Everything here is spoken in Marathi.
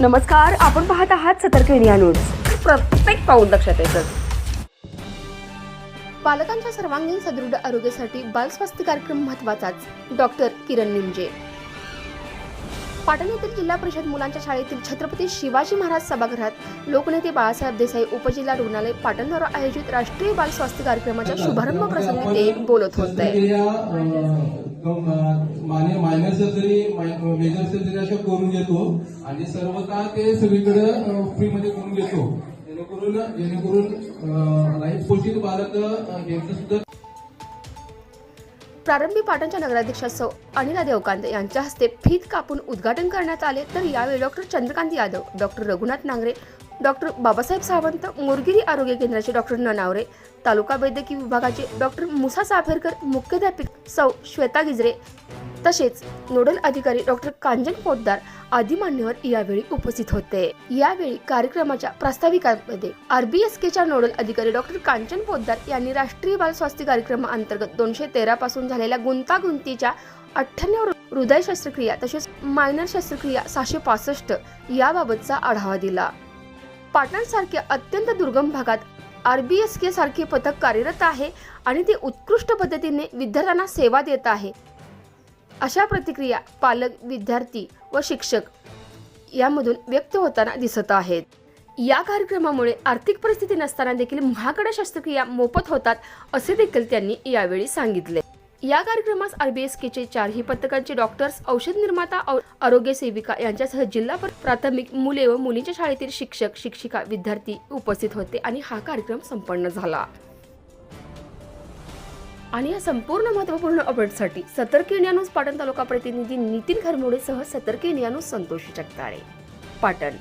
नमस्कार आपण पाहत आहात सतर्क इंडिया न्यूज. प्रत्येक पाऊल लक्षात येतं. पालकांच्या सर्वांगीण सदृढ आरोग्यासाठी बालस्वास्थ्य कार्यक्रम महत्वाचाच. डॉक्टर किरण निमजे पाटण येथील जिल्हा परिषद मुलांच्या शाळेतील छत्रपती शिवाजी महाराज सभागृहात लोकनेते बाळासाहेब देसाई उपजिल्हा रुग्णालय पाटणद्वारा आयोजित राष्ट्रीय बाल स्वास्थ्य कार्यक्रमाच्या शुभारंभ प्रसंगी ते बोलत होते. माने मायनर सर्जरी मेजर सर्जरी अशा करून घेतो आणि सर्वता ते सगळीकडे फ्री मध्ये करून घेतो. जेणेकरून जेणेकरून लाईफ पोषित बालक यांचं सुद्धा प्रारंभी पाटणच्या नगराध्यक्षासह अनिला देवकांत यांच्या हस्ते फीत कापून उद्घाटन करण्यात आले. तर यावेळी doctor Chandrakant Yadav doctor Raghunath Nangare doctor Babasaheb Sawant Morgiri आरोग्य केंद्राचे डॉक्टर ननावरे तालुका वैद्यकीय विभागाचे डॉक्टर मुसा साफेरकर मुख्याध्यापिक सौ श्वेता गिजरे तसेच नोडल अधिकारी डॉक्टर कांजन पोद्दार आदी मान्यवर यावेळी उपस्थित होते. यावेळी कार्यक्रमाच्या प्रास्ताविकांमध्ये आरबीएसकेच्या नोडल अधिकारी डॉक्टर कांचन पोद्दार यांनी राष्ट्रीय बाल स्वास्थ्य कार्यक्रमाअंतर्गत दोनशे तेरा पासून झालेल्या गुंतागुंतीच्या अठ्ठ्याण्णव हृदय शस्त्रक्रिया तसेच मायनर शस्त्रक्रिया सहाशे पासष्ट याबाबतचा आढावा दिला. पाटणसारख्या अत्यंत दुर्गम भागात आर बी एस सारखे पथक कार्यरत आहे आणि ते उत्कृष्ट पद्धतीने विद्यार्थ्यांना सेवा देत आहे. अशा प्रतिक्रिया पालक विद्यार्थी व शिक्षक यामधून व्यक्त होताना दिसत आहेत. या कार्यक्रमामुळे आर्थिक परिस्थिती नसताना देखील महागड्या शस्त्रक्रिया मोफत होतात असे देखील त्यांनी यावेळी सांगितले. या कार्यक्रमास आरबीएसकेचे चारही पथकांचे डॉक्टर्स औषध निर्माता आरोग्य सेविका यांच्यासह जिल्हा प्राथमिक मुले व मुलींच्या शाळेतील शिक्षक शिक्षिका विद्यार्थी उपस्थित होते आणि हा कार्यक्रम संपन्न झाला. आणि या संपूर्ण महत्त्वपूर्ण अपडेटसाठी सतर्क इंडिया न्यूज पाटण तालुका प्रतिनिधी नितीन घरमोडेसह सतर्क इंडिया न्यूज संतोष जगताळे पाटण